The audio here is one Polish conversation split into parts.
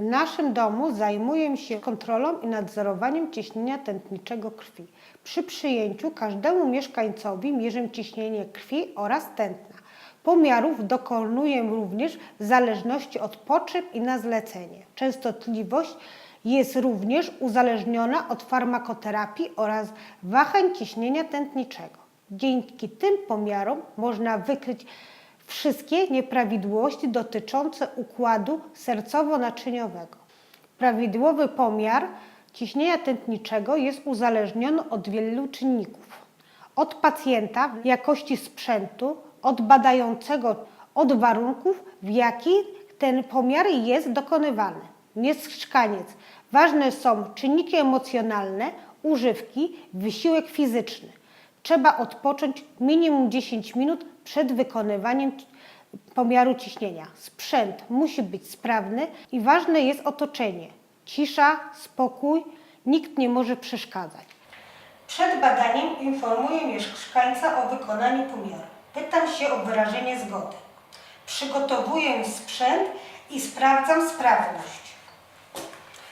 W naszym domu zajmuję się kontrolą i nadzorowaniem ciśnienia tętniczego krwi. Przy przyjęciu każdemu mieszkańcowi mierzę ciśnienie krwi oraz tętna. Pomiarów dokonuję również w zależności od potrzeb i na zlecenie. Częstotliwość jest również uzależniona od farmakoterapii oraz wahań ciśnienia tętniczego. Dzięki tym pomiarom można wykryć wszystkie nieprawidłowości dotyczące układu sercowo-naczyniowego. Prawidłowy pomiar ciśnienia tętniczego jest uzależniony od wielu czynników. Od pacjenta, jakości sprzętu, od badającego, od warunków, w jakich ten pomiar jest dokonywany. Mieszkaniec. Ważne są czynniki emocjonalne, używki, wysiłek fizyczny. Trzeba odpocząć minimum 10 minut przed wykonywaniem pomiaru ciśnienia. Sprzęt musi być sprawny i ważne jest otoczenie. Cisza, spokój, nikt nie może przeszkadzać. Przed badaniem informuję mieszkańca o wykonaniu pomiaru. Pytam się o wyrażenie zgody. Przygotowuję sprzęt i sprawdzam sprawność.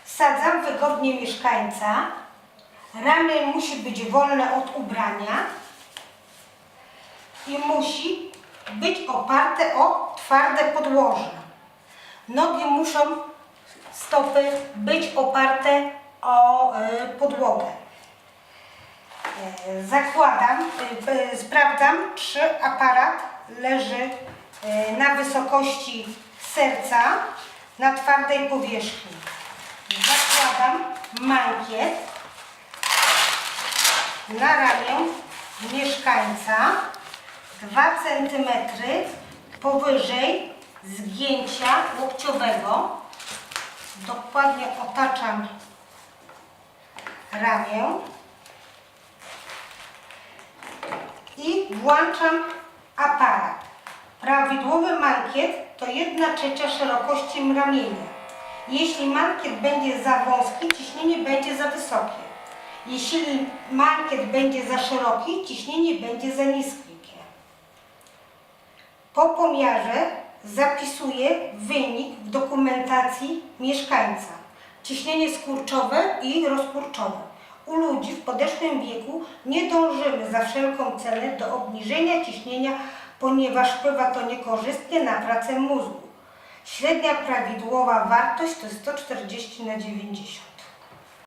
Sadzam wygodnie mieszkańca. Ramię musi być wolne od ubrania i musi być oparte o twarde podłoże. Nogi muszą, stopy być oparte o y, podłogę. E, Zakładam, y, y, sprawdzam, czy aparat leży na wysokości serca na twardej powierzchni. Zakładam mankiet na ramię mieszkańca 2 cm powyżej zgięcia łokciowego. Dokładnie otaczam ramię i włączam aparat. Prawidłowy mankiet to 1 trzecia szerokości ramienia. Jeśli mankiet będzie za wąski, ciśnienie będzie za wysokie. Jeśli mankiet będzie za szeroki, ciśnienie będzie za niskie. Po pomiarze zapisuję wynik w dokumentacji mieszkańca. Ciśnienie skurczowe i rozkurczowe. U ludzi w podeszłym wieku nie dążymy za wszelką cenę do obniżenia ciśnienia, ponieważ wpływa to niekorzystnie na pracę mózgu. Średnia prawidłowa wartość to 140 na 90.